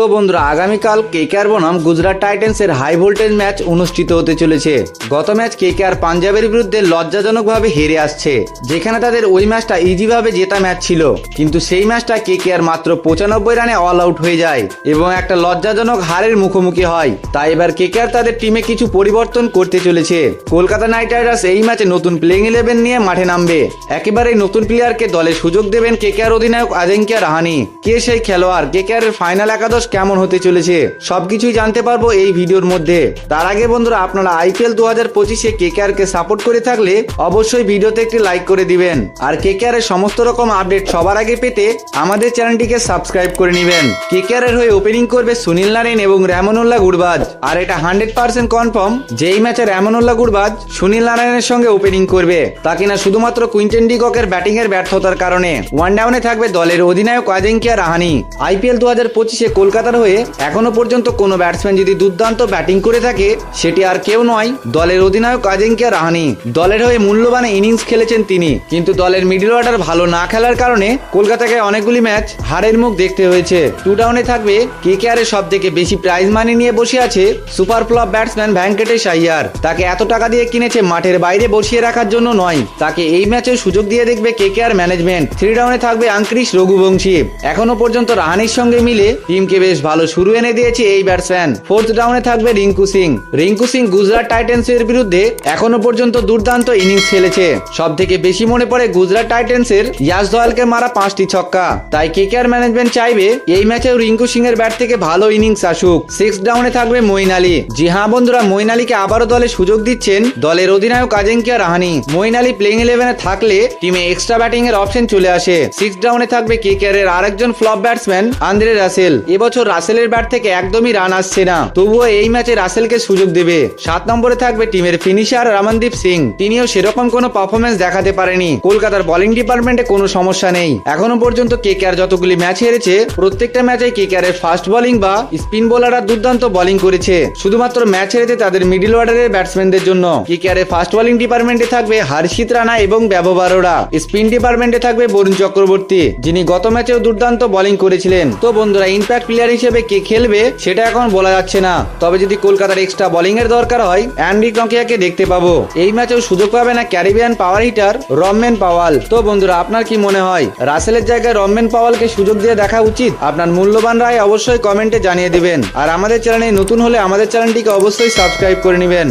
তো বন্ধুরা, আগামীকাল কেকেআর বনাম গুজরাট টাইটেন্সের হাই ভোল্টেজ ম্যাচ অনুষ্ঠিত হতে চলেছে। গত ম্যাচ কেকেআর পাঞ্জাবের বিরুদ্ধে লজ্জাজনকভাবে হেরে আসছে। যেখানে তাদের ওই ম্যাচটা ইজিভাবে জেতা ম্যাচ ছিল। কিন্তু সেই ম্যাচটা কেকেআর মাত্র পঁচানব্বই রানে অল আউট হয়ে যায় এবং একটা লজ্জাজনক হারের মুখোমুখি হয়। তাই এবার কেকেআর তাদের টিমে কিছু পরিবর্তন করতে চলেছে। কলকাতা নাইট রাইডার্স এই ম্যাচে নতুন প্লেইং ইলেভেন নিয়ে মাঠে নামবে। একেবারে নতুন প্লেয়ারকে দলে সুযোগ দেবেন কেকেআর অধিনায়ক আজিঙ্কিয়া রাহানি। কে সেই খেলোয়াড়? কেকেআর এর ফাইনাল একাদশ কেমন হতে চলেছে, সবকিছুই জানতে পারব এই ভিডিওর মধ্যে। তার আগে বন্ধুরা, আপনারা আইপিএল দু হাজার পঁচিশে কেকেআর কে সাপোর্ট করে থাকলে অবশ্যই ভিডিওতে একটি লাইক করে দিবেন। আর কেকেআর এর সমস্ত রকম আপডেট সবার আগে পেতে আমাদের চ্যানেলটিকে সাবস্ক্রাইব করে নেবেন। কেকেআর এর হয়ে ওপেনিং করবে সুনীল নারায়ণ এবং রেমনুল্লাহ গুরবাজ। আর এটা হান্ড্রেড পার্সেন্ট কনফার্ম যে এই ম্যাচে রেমনুল্লাহ গুরবাজ সুনীল নারায়ণের সঙ্গে ওপেনিং করবে, তা কিনা শুধুমাত্র কুইন্টেন ডিককের ব্যাটিং এর ব্যর্থতার কারণে। ওয়ান ডাউনে থাকবে দলের অধিনায়ক আজিঙ্কিয়া রাহানি। আইপিএল দু হাজার পঁচিশে কলকাতার হয়ে এখনও পর্যন্ত কোনো ব্যাটসম্যান যদি দুর্দান্ত ব্যাটিং করে থাকে, সেটি আর কেউ নয়, দলের অধিনায়ক আজিঙ্কিয়া রাহানি। দলের হয়ে মূল্যবান ইনিংস খেলেছেন তিনি, কিন্তু দলের মিডল অর্ডার ভালো না খেলার কারণে কলকাতাকে অনেকগুলি ম্যাচ হারের মুখ দেখতে হয়েছে। টু ডাউনে থাকবে কে কে আরের সব থেকে বেশি প্রাইজ মানি নিয়ে বসে আছে super flop batsman Venkatesh Iyer. তাকে এত টাকা দিয়ে কিনেছে মাঠের বাইরে বসিয়ে রাখার জন্য নয়, তাকে এই ম্যাচেও সুযোগ দিয়ে দেখবে কে কে আর ম্যানেজমেন্ট থ্রি ডাউনে থাকবে আঙ্ক্রিশ রঘুবংশী। এখনও পর্যন্ত রাহানির সঙ্গে মিলে টিমকে বেশ ভালো শুরু এনে দিয়েছে এই ব্যাটসম্যান ফোর্থ ডাউনে থাকবে রিঙ্কু সিং। রিঙ্কু সিং গুজরাট টাইটেন্স এর বিরুদ্ধে এখনও পর্যন্ত দুর্দান্ত ইনিংস খেলেছে। সব থেকে বেশি মনে পড়ে গুজরাট টাইটেন্স এর ইয়াস দয়ালকে মারা পাঁচটি ছক্কা। তাই কেকেআর ম্যানেজমেন্ট চাইবে এই ম্যাচেও রিঙ্কু সিং এর ব্যাট থেকে ভালো ইনিংস আসুক। সিক্স ডাউনে থাকবে মইন আলী। জি হ্যাঁ বন্ধুরা, মইন আলীকে আবারও দলে সুযোগ দিচ্ছেন দলের অধিনায়ক Ajinkya Rahane. Moeen Ali playing ইলেভেনে থাকলে টিমে এক্সট্রা ব্যাটিং এর অপশন চলে আসে। সিক্স ডাউনে থাকবে কেকেআর এর আরেকজন ফ্লপ ব্যাটসম্যান আন্দ্রে রাসেল এবছর রাসেলের ব্যাট থেকে একদমই রান আসছে না। তবুও এই ম্যাচে রাসেলকে সুযোগ দেবে। সাত নম্বরে থাকবে টিমের ফিনিশার রামনদীপ সিং। তিনিও সেরকম কোনো পারফরমেন্স দেখাতে পারেনি। কলকাতার বোলিং ডিপার্টমেন্টে কোনো সমস্যা নেই। এখনও পর্যন্ত কে কেকেআর যতগুলি ম্যাচ হেরেছে, প্রত্যেকটা ম্যাচে কেকেআর এর ফাস্ট বোলিং বা স্পিন বোলাররা দুর্দান্ত বোলিং করেছে। শুধুমাত্র ম্যাচ হেরেছে তাদের মিডল অর্ডারের ব্যাটসম্যানদের জন্য। কেকেআর এর ফাস্ট বোলিং ডিপার্টমেন্টে থাকবে হর্ষিত রানা এবং ব্যবহাররা স্পিন ডিপার্টমেন্টে থাকবে বরুণ চক্রবর্তী, যিনি গত ম্যাচেও দুর্দান্ত বোলিং করেছিলেন। তো বন্ধুরা ইম্প্যাক্ট প্লেয়ার হিসেবে কে খেলবে, সেটা এখন বলা যাচ্ছে না। তবে যদি কলকাতার এক্সট্রা বোলিং এর দরকার হয়, অ্যান্ডি টঙ্কিয়াকে দেখতে পাবো। এই ম্যাচেও সুযোগ পাবে না Caribbean power hitter Rovman Powell. তো বন্ধুরা, আপনার কি মনে হয়, রাসেলের জায়গায় রমমেন পাওয়ালকে সুযোগ দিয়ে দেখা উচিত? আপনার মূল্যবান রায় অবশ্যই কমেন্টে জানিয়ে দিবেন। আর আমাদের চ্যানেলে নতুন হলে আমাদের চ্যানেলটিকে অবশ্যই সাবস্ক্রাইব করে নেবেন।